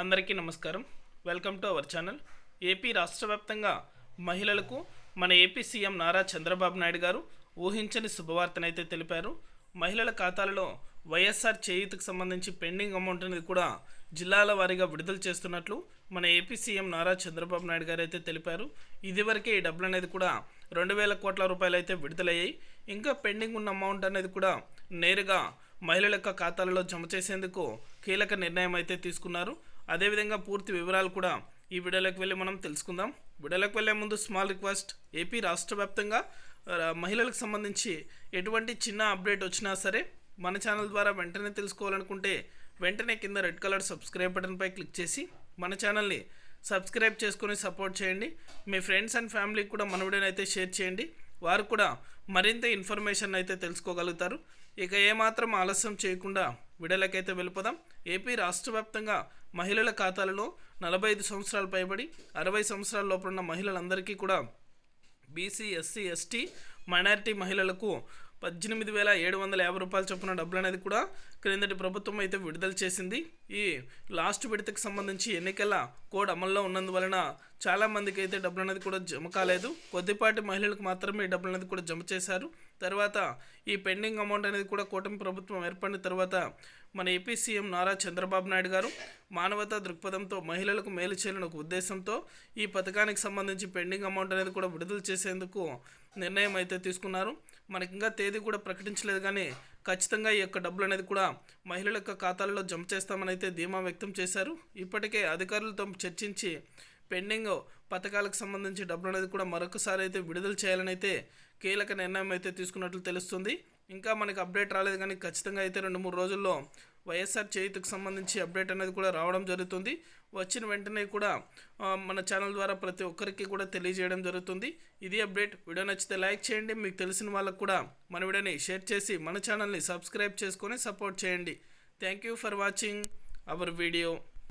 అందరికీ నమస్కారం. Welcome to our channel. AP రాష్ట్ర వ్యాప్తంగా మహిళలకు మన ఏపీ సీఎం నారా చంద్రబాబు నాయుడు గారు ఊహించని శుభవార్తనైతే తెలిపారు. మహిళల ఖాతాలలో వైఎస్ఆర్ చేయూతకు సంబంధించి పెండింగ్ అమౌంట్ అనేది కూడా జిల్లాల వారీగా విడుదల చేస్తున్నట్లు మన ఏపీ సీఎం నారా చంద్రబాబు నాయుడు గారు అయితే తెలిపారు. ఇదివరకే ఈ డబ్బులు అనేది కూడా రెండు వేల కోట్ల రూపాయలు అయితే విడుదలయ్యాయి. ఇంకా పెండింగ్ ఉన్న అమౌంట్ అనేది కూడా నేరుగా మహిళల యొక్క ఖాతాలలో జమ చేసేందుకు కీలక నిర్ణయం అయితే తీసుకున్నారు. అదేవిధంగా పూర్తి వివరాలు కూడా ఈ వీడియోలోకి వెళ్ళి మనం తెలుసుకుందాం. వీడియోలోకి వెళ్ళే ముందు స్మాల్ రిక్వెస్ట్ ఏపీ రాష్ట్ర వ్యాప్తంగా మహిళలకు సంబంధించి ఎటువంటి చిన్న అప్డేట్ వచ్చినా సరే మన ఛానల్ ద్వారా వెంటనే తెలుసుకోవాలనుకుంటే వెంటనే కింద రెడ్ కలర్ సబ్స్క్రైబ్ బటన్పై క్లిక్ చేసి మన ఛానల్ని సబ్స్క్రైబ్ చేసుకొని సపోర్ట్ చేయండి. మీ ఫ్రెండ్స్ అండ్ ఫ్యామిలీకి కూడా మన వీడియోని అయితే షేర్ చేయండి. వారు కూడా మరింత ఇన్ఫర్మేషన్ అయితే తెలుసుకోగలుగుతారు. ఇక ఏమాత్రం ఆలస్యం చేయకుండా విడలకైతే వెళ్ళిపోదాం. ఏపీ రాష్ట్ర వ్యాప్తంగా మహిళల ఖాతాలలో నలభై ఐదు సంవత్సరాలు పైబడి అరవై సంవత్సరాల లోపల ఉన్న మహిళలందరికీ కూడా బీసీ ఎస్సీ ఎస్టీ మైనారిటీ మహిళలకు పద్దెనిమిది వేల ఏడు వందల యాభై రూపాయల చొప్పున డబ్బులు అనేది కూడా క్రిందటి ప్రభుత్వం అయితే విడుదల చేసింది. ఈ లాస్ట్ విడతకు సంబంధించి ఎన్నికల కోడ్ అమల్లో ఉన్నందువలన చాలా మందికి అయితే డబ్బులు అనేది కూడా జమ కాలేదు. కొద్దిపాటి మహిళలకు మాత్రమే ఈ డబ్బులు అనేది కూడా జమ చేశారు. తర్వాత ఈ పెండింగ్ అమౌంట్ అనేది కూడా కూటమి ప్రభుత్వం ఏర్పడిన తర్వాత మన ఏపీ సీఎం నారా చంద్రబాబు నాయుడు గారు మానవతా దృక్పథంతో మహిళలకు మేలు చేయాలని ఒక ఉద్దేశంతో ఈ పథకానికి సంబంధించి పెండింగ్ అమౌంట్ అనేది కూడా విడుదల చేసేందుకు నిర్ణయం అయితే తీసుకున్నారు. మనకి ఇంకా తేదీ కూడా ప్రకటించలేదు కానీ ఖచ్చితంగా ఈ యొక్క డబ్బులు అనేది కూడా మహిళల యొక్క ఖాతాలలో జమ చేస్తామని అయితే ధీమా వ్యక్తం చేశారు. ఇప్పటికే అధికారులతో చర్చించి పెండింగ్ పథకాలకు సంబంధించి డబ్బులు అనేది కూడా మరొకసారి అయితే విడుదల చేయాలని అయితే కీలక నిర్ణయం అయితే తీసుకున్నట్లు తెలుస్తుంది. ఇంకా మనకి అప్డేట్ రాలేదు కానీ ఖచ్చితంగా అయితే రెండు మూడు రోజుల్లో వైఎస్ఆర్ చేయుతకు సంబంధించి అప్డేట్ అనేది కూడా రావడం జరుగుతుంది. వచ్చిన వెంటనే కూడా మన ఛానల్ ద్వారా ప్రతి ఒక్కరికి కూడా తెలియజేయడం జరుగుతుంది. ఇది అప్డేట్. వీడియో నచ్చితే లైక్ చేయండి. మీకు తెలిసిన వాళ్ళకు కూడా మన వీడియోని షేర్ చేసి మన ఛానల్ని సబ్స్క్రైబ్ చేసుకొని సపోర్ట్ చేయండి. Thank you for watching our video.